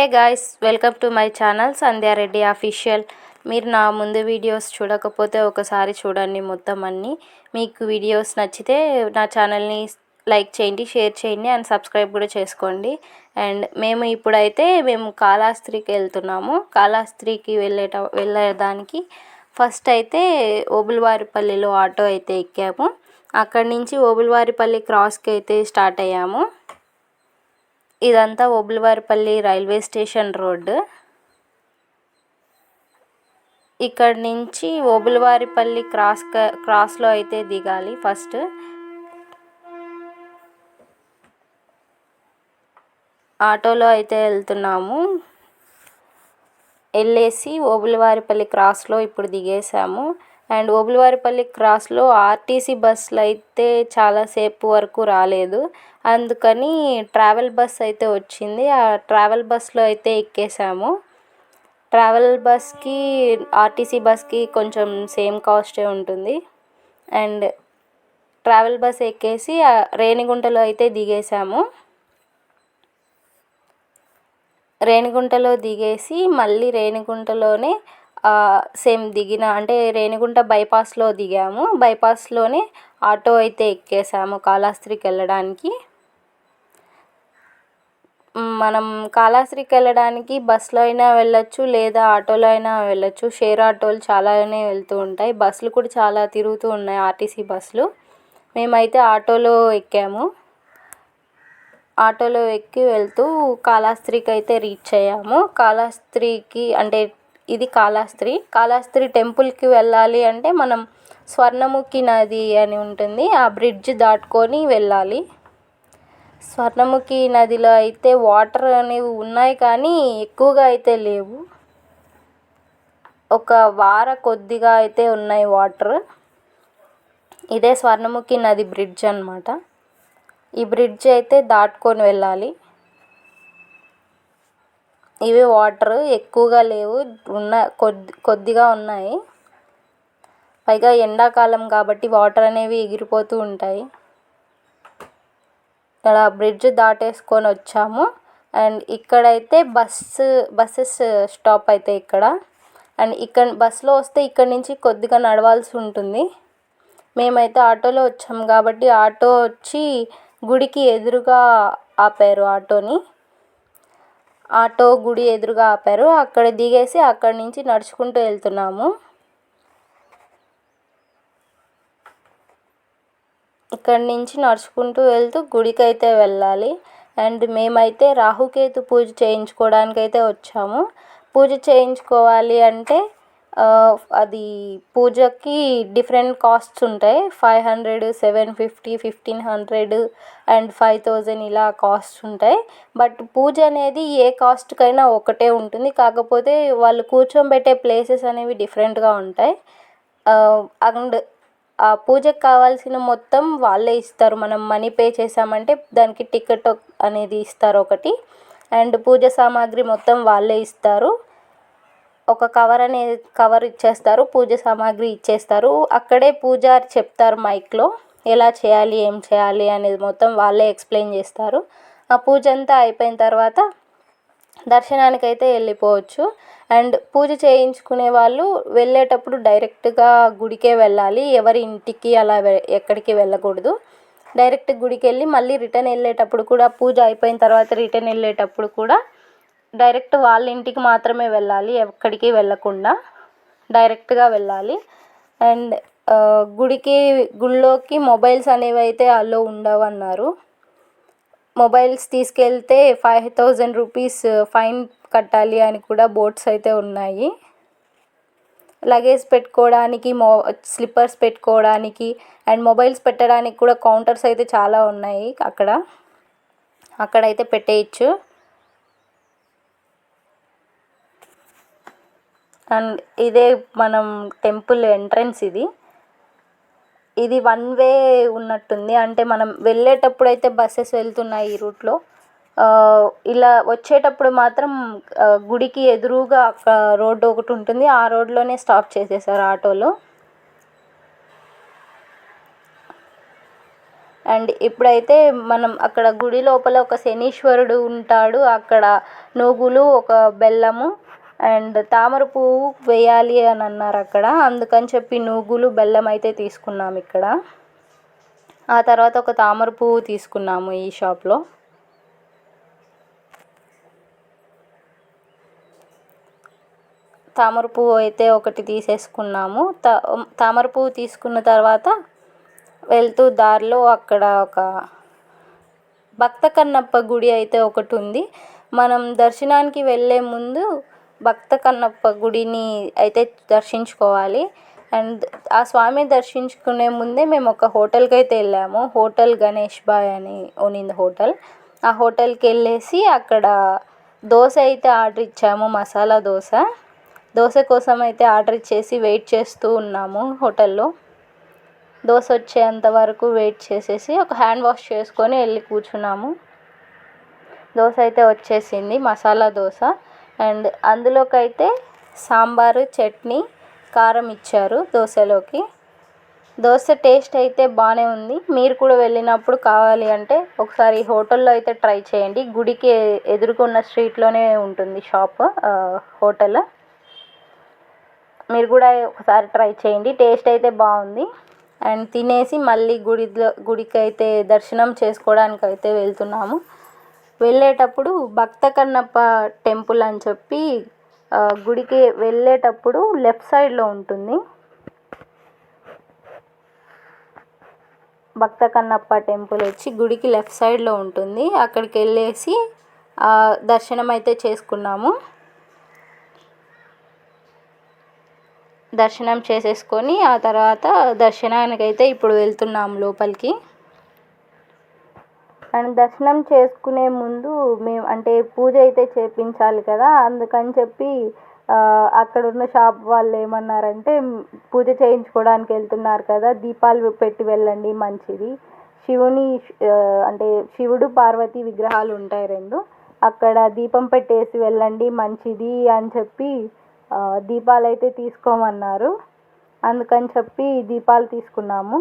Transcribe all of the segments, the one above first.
Hey guys welcome to my channel Sandhya Reddy official. మీరు నా ముందు వీడియోస్ చూడకపోతే ఒకసారి చూడండి మొత్తం అన్నీ. మీకు వీడియోస్ నచ్చితే నా ఛానల్ని లైక్ చేయండి షేర్ చేయండి అండ్ సబ్స్క్రైబ్ కూడా చేసుకోండి. అండ్ మేము ఇప్పుడైతే మేము కాళహస్త్రికి వెళ్తున్నాము. కాళహస్త్రికి వెళ్ళేట వెళ్ళేదానికి ఫస్ట్ అయితే ఓబుల్వారిపల్లిలో ఆటో అయితే ఎక్కాము. అక్కడి నుంచి ఓబుల్వారిపల్లి క్రాస్కి అయితే స్టార్ట్ అయ్యాము. ఇదంతా ఓబులవారిపల్లి రైల్వే స్టేషన్ రోడ్డు. ఇక్కడ నుంచి ఓబులవారిపల్లి క్రాస్ క్రాస్లో అయితే దిగాలి ఫస్ట్. ఆటోలో అయితే వెళ్తున్నాము. వెళ్ళేసి ఓబులవారిపల్లి క్రాస్లో ఇప్పుడు దిగేసాము. అండ్ ఓబులవారిపల్లి క్రాస్లో ఆర్టీసీ బస్సులు అయితే చాలాసేపు వరకు రాలేదు. అందుకని ట్రావెల్ బస్ అయితే వచ్చింది. ఆ ట్రావెల్ బస్లో అయితే ఎక్కేసాము. ట్రావెల్ బస్కి ఆర్టీసీ బస్కి కొంచెం సేమ్ కాస్టే ఉంటుంది. అండ్ ట్రావెల్ బస్ ఎక్కేసి రేణిగుంటలో అయితే దిగేసాము. రేణిగుంటలో దిగేసి మళ్ళీ రేణిగుంటలోనే సేమ్ దిగిన అంటే రేణిగుంట బైపాస్లో దిగాము. బైపాస్లోనే ఆటో అయితే ఎక్కేసాము కాళహస్త్రికి వెళ్ళడానికి. మనం కాళహస్త్రికి వెళ్ళడానికి బస్సులో అయినా వెళ్ళొచ్చు లేదా ఆటోలో అయినా వెళ్ళొచ్చు. షేర్ ఆటోలు చాలానే వెళ్తూ ఉంటాయి. బస్సులు కూడా చాలా తిరుగుతూ ఉన్నాయి ఆర్టీసీ బస్సులు మేమైతే ఆటోలో ఎక్కాము. ఆటోలో ఎక్కి వెళ్తూ కాళహస్త్రికి అయితే రీచ్ అయ్యాము. కాళహస్త్రికి అంటే ఇది కాళహస్త్రి కాళహస్త్రి టెంపుల్కి వెళ్ళాలి అంటే మనం స్వర్ణముఖి నది అని ఉంటుంది. ఆ బ్రిడ్జ్ దాటుకొని వెళ్ళాలి. స్వర్ణముఖి నదిలో అయితే వాటర్ అనేవి ఉన్నాయి కానీ ఎక్కువగా అయితే లేవు. ఒక వార కొద్దిగా అయితే ఉన్నాయి వాటర్. ఇదే స్వర్ణముఖి నది బ్రిడ్జ్ అనమాట ఈ బ్రిడ్జ్ అయితే దాటుకొని వెళ్ళాలి. ఇవి వాటర్ ఎక్కువగా లేవు ఉన్న కొద్ది కొద్దిగా ఉన్నాయి. పైగా ఎండాకాలం కాబట్టి వాటర్ అనేవి ఎగిరిపోతూ ఉంటాయి. ఇక్కడ బ్రిడ్జ్ దాటేసుకొని వచ్చాము. అండ్ ఇక్కడైతే బస్సు బస్సెస్ స్టాప్ అయితే ఇక్కడ. అండ్ ఇక్కడ బస్సులో వస్తే ఇక్కడ నుంచి కొద్దిగా నడవాల్సి ఉంటుంది. మేమైతే ఆటోలో వచ్చాము కాబట్టి ఆటో వచ్చి గుడికి ఎదురుగా ఆపారు ఆటోని. ఆటో గుడి ఎదురుగా ఆపారు. అక్కడ దిగేసి అక్కడి నుంచి నడుచుకుంటూ వెళ్తున్నాము. ఇక్కడి నుంచి నడుచుకుంటూ వెళ్తూ గుడికైతే వెళ్ళాలి. అండ్ మేమైతే రాహుకేతు పూజ చేయించుకోవడానికి అయితే వచ్చాము. పూజ చేయించుకోవాలి అంటే అది పూజకి డిఫరెంట్ కాస్ట్స్ ఉంటాయి. Five hundred seven fifty fifteen hundred and five thousand ఇలా కాస్ట్స్ ఉంటాయి. బట్ పూజ అనేది ఏ కాస్ట్కైనా ఒకటే ఉంటుంది. కాకపోతే వాళ్ళు కూర్చోబెట్టే ప్లేసెస్ అనేవి డిఫరెంట్గా ఉంటాయి. అండ్ ఆ పూజకు కావాల్సిన మొత్తం వాళ్ళే ఇస్తారు. మనం మనీ పే చేసామంటే దానికి టికెట్ అనేది ఇస్తారు ఒకటి. అండ్ పూజ సామాగ్రి మొత్తం వాళ్ళే ఇస్తారు. ఒక కవర్ అనేది కవర్ ఇచ్చేస్తారు పూజ సామాగ్రి ఇచ్చేస్తారు. అక్కడే పూజారి చెప్తారు మైక్లో ఎలా చేయాలి ఏం చేయాలి అనేది మొత్తం వాళ్ళే ఎక్స్ప్లెయిన్ చేస్తారు. ఆ పూజ అంతా అయిపోయిన తర్వాత దర్శనానికి అయితే వెళ్ళిపోవచ్చు. అండ్ పూజ చేయించుకునే వాళ్ళు వెళ్ళేటప్పుడు డైరెక్ట్గా గుడికే వెళ్ళాలి. ఎవరి ఇంటికి అలా ఎక్కడికి వెళ్ళకూడదు. డైరెక్ట్ గుడికి వెళ్ళి మళ్ళీ రిటర్న్ వెళ్ళేటప్పుడు కూడా పూజ అయిపోయిన తర్వాత రిటర్న్ వెళ్ళేటప్పుడు కూడా డైరెక్ట్ వాళ్ళ ఇంటికి మాత్రమే వెళ్ళాలి ఎక్కడికి వెళ్ళకుండా డైరెక్ట్గా వెళ్ళాలి. అండ్ గుడికి గుళ్ళోకి మొబైల్స్ అనేవి అయితే అలో ఉండవు అన్నారు మొబైల్స్ తీసుకెళ్తే ఫైవ్ థౌజండ్ రూపీస్ ఫైన్ కట్టాలి అని కూడా బోర్డ్స్ అయితే ఉన్నాయి. లగేజ్ పెట్టుకోవడానికి మో స్లిప్పర్స్ పెట్టుకోవడానికి అండ్ మొబైల్స్ పెట్టడానికి కూడా కౌంటర్స్ అయితే చాలా ఉన్నాయి అక్కడ. అక్కడైతే పెట్టేయచ్చు. అండ్ ఇదే మనం టెంపుల్ ఎంట్రన్స్ ఇది. ఇది వన్ వే ఉన్నట్టుంది. అంటే మనం వెళ్ళేటప్పుడు అయితే బస్సెస్ వెళ్తున్నాయి ఈ రూట్లో ఇలా వచ్చేటప్పుడు మాత్రం గుడికి ఎదురుగా అక్కడ రోడ్డు ఒకటి ఉంటుంది. ఆ రోడ్లోనే స్టాప్ చేసేసారు ఆటోలు. అండ్ ఇప్పుడైతే మనం అక్కడ గుడి లోపల ఒక శనీశ్వరుడు ఉంటాడు. అక్కడ నువ్వులు ఒక బెల్లము అండ్ తామర పువ్వు వేయాలి అని అన్నారు అక్కడ. అందుకని చెప్పి నువ్వులు బెల్లం అయితే తీసుకున్నాము ఇక్కడ. ఆ తర్వాత ఒక తామర పువ్వు తీసుకున్నాము ఈ షాప్లో తామర పువ్వు అయితే ఒకటి తీసేసుకున్నాము. తా తామర పువ్వు తీసుకున్న తర్వాత వెళ్తూ దారిలో అక్కడ ఒక భక్త కన్నప్ప గుడి అయితే ఒకటి ఉంది. మనం దర్శనానికి వెళ్ళే ముందు భక్త కన్నప్ప గుడిని అయితే దర్శించుకోవాలి. అండ్ ఆ స్వామిని దర్శించుకునే ముందే మేము ఒక హోటల్కి అయితే వెళ్ళాము. హోటల్ గణేష్ బాయ్ అని ఉన్నింది హోటల్. ఆ హోటల్కి వెళ్ళేసి అక్కడ దోశ అయితే ఆర్డర్ ఇచ్చాము మసాలా దోశ. దోశ కోసం అయితే ఆర్డర్ ఇచ్చేసి వెయిట్ చేస్తూ ఉన్నాము హోటల్లో. దోశ వచ్చేంత వరకు వెయిట్ చేసేసి ఒక హ్యాండ్ వాష్ చేసుకొని వెళ్ళి కూర్చున్నాము. దోశ అయితే వచ్చేసింది మసాలా దోశ. అండ్ అందులోకైతే సాంబారు చట్నీ కారం ఇచ్చారు దోశలోకి. దోశ టేస్ట్ అయితే బాగానే ఉంది. మీరు కూడా వెళ్ళినప్పుడు కావాలి అంటే ఒకసారి హోటల్లో అయితే ట్రై చేయండి. గుడికి ఎదురుకున్న స్ట్రీట్లోనే ఉంటుంది షాప్ హోటల్. మీరు కూడా ఒకసారి ట్రై చేయండి. టేస్ట్ అయితే బాగుంది. అండ్ తినేసి మళ్ళీ గుడిలో గుడికి అయితే దర్శనం చేసుకోవడానికి అయితే వెళ్తున్నాము. వెళ్ళేటప్పుడు భక్త కన్నప్ప టెంపుల్ అని చెప్పి గుడికి వెళ్ళేటప్పుడు లెఫ్ట్ సైడ్లో ఉంటుంది. భక్త కన్నప్ప టెంపుల్ వచ్చి గుడికి లెఫ్ట్ సైడ్లో ఉంటుంది. అక్కడికి వెళ్ళేసి దర్శనం అయితే చేసుకున్నాము. దర్శనం చేసేసుకొని ఆ తర్వాత దర్శనానికి అయితే ఇప్పుడు వెళ్తున్నాము లోపలికి. అండ్ దర్శనం చేసుకునే ముందు మేము అంటే పూజ అయితే చేయించాలి కదా అందుకని చెప్పి అక్కడ ఉన్న షాప్ వాళ్ళు ఏమన్నారంటే పూజ చేయించుకోవడానికి వెళ్తున్నారు కదా దీపాలు పెట్టి వెళ్ళండి మంచిది. శివుని అంటే శివుడు పార్వతి విగ్రహాలు ఉంటాయి రెండు. అక్కడ దీపం పెట్టేసి వెళ్ళండి మంచిది అని చెప్పి దీపాలు అయితే తీసుకోమన్నారు. అందుకని చెప్పి దీపాలు తీసుకున్నాము.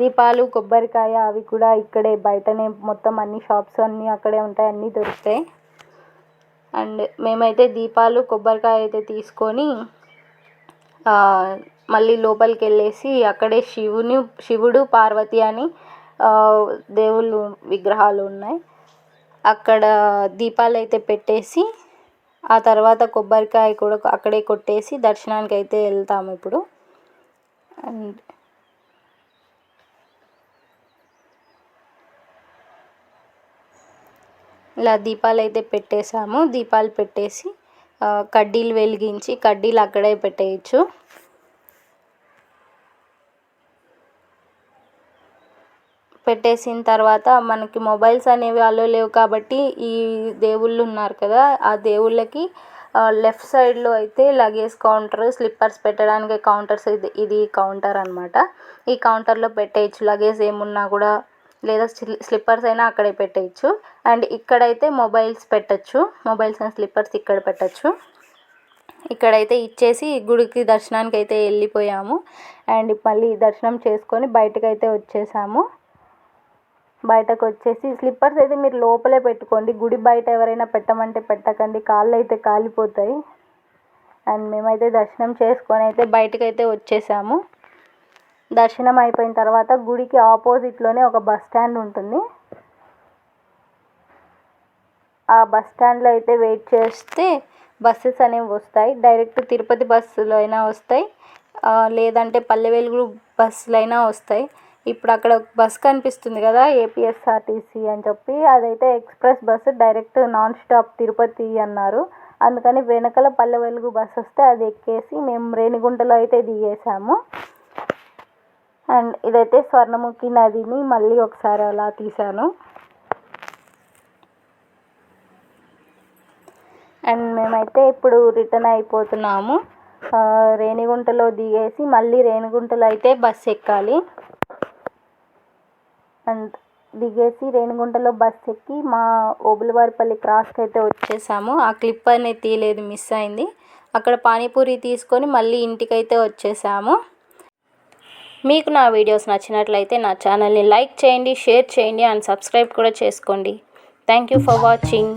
దీపాలు కొబ్బరికాయ అవి కూడా ఇక్కడే బయటనే మొత్తం అన్ని షాప్స్ అన్నీ అక్కడే ఉంటాయి అన్నీ దొరుకుతాయి. అండ్ మేమైతే దీపాలు కొబ్బరికాయ అయితే తీసుకొని మళ్ళీ లోపలికి వెళ్ళేసి అక్కడే శివుని శివుడు పార్వతి అని దేవుళ్ళు విగ్రహాలు ఉన్నాయి. అక్కడ దీపాలు అయితే పెట్టేసి ఆ తర్వాత కొబ్బరికాయ కూడా అక్కడే కొట్టేసి దర్శనానికి అయితే వెళ్తాము ఇప్పుడు. అండ్ ఇలా దీపాలు అయితే పెట్టేసాము దీపాలు పెట్టేసి కడ్డీలు వెలిగించి కడ్డీలు అక్కడే పెట్టేయచ్చు. పెట్టేసిన తర్వాత మనకి మొబైల్స్ అనేవి అలో లేవు కాబట్టి ఈ దేవుళ్ళు ఉన్నారు కదా ఆ దేవుళ్ళకి లెఫ్ట్ సైడ్లో అయితే లగేజ్ కౌంటర్ స్లిప్పర్స్ పెట్టడానికి కౌంటర్స్ ఇది ఇది కౌంటర్ అనమాట ఈ కౌంటర్లో పెట్టేయచ్చు. లగేజ్ ఏమున్నా కూడా లేదా స్లిప్పర్స్ అయినా అక్కడే పెట్టేయచ్చు. అండ్ ఇక్కడైతే మొబైల్స్ పెట్టచ్చు. మొబైల్స్ అండ్ స్లిప్పర్స్ ఇక్కడ పెట్టచ్చు. ఇక్కడైతే ఇచ్చేసి గుడికి దర్శనానికి అయితే వెళ్ళిపోయాము. అండ్ మళ్ళీ దర్శనం చేసుకొని బయటకు అయితే వచ్చేసాము. బయటకు వచ్చేసి స్లిప్పర్స్ అయితే మీరు లోపలే పెట్టుకోండి. గుడి బయట ఎవరైనా పెట్టమంటే పెట్టకండి. కాళ్ళు అయితే కాలిపోతాయి. అండ్ మేమైతే దర్శనం చేసుకొని అయితే బయటకు అయితే వచ్చేసాము. దర్శనం అయిపోయిన తర్వాత గుడికి ఆపోజిట్లోనే ఒక బస్ స్టాండ్ ఉంటుంది. ఆ బస్ స్టాండ్లో అయితే వెయిట్ చేస్తే బస్సెస్ అనేవి వస్తాయి. డైరెక్ట్ తిరుపతి బస్సులు అయినా వస్తాయి. లేదంటే పల్లె వెలుగు బస్సులు అయినా వస్తాయి. ఇప్పుడు అక్కడ బస్ కనిపిస్తుంది కదా ఏపీఎస్ఆర్టీసీ అని చెప్పి. అదైతే express bus direct non stop Tirupati అన్నారు. అందుకని వెనకల పల్లె వెలుగు బస్సు వస్తే అది ఎక్కేసి మేము రేణిగుంటలో అయితే దిగేసాము అండ్ ఇదైతే స్వర్ణముఖి నదిని మళ్ళీ ఒకసారి అలా తీశాను. అండ్ మేమైతే ఇప్పుడు రిటర్న్ అయిపోతున్నాము. రేణిగుంటలో దిగేసి మళ్ళీ రేణిగుంటలో అయితే బస్ ఎక్కాలి. అండ్ దిగేసి రేణిగుంటలో బస్ ఎక్కి మా ఓబులవారిపల్లి క్రాస్కి అయితే వచ్చేసాము. ఆ క్లిప్ అనేది తీయలేదు మిస్ అయింది. అక్కడ పానీపూరి తీసుకొని మళ్ళీ ఇంటికైతే వచ్చేసాము. మీకు నా వీడియోస్ నచ్చినట్లయితే నా ఛానల్ని లైక్ చేయండి షేర్ చేయండి అండ్ సబ్స్క్రైబ్ కూడా చేసుకోండి. Thank you for watching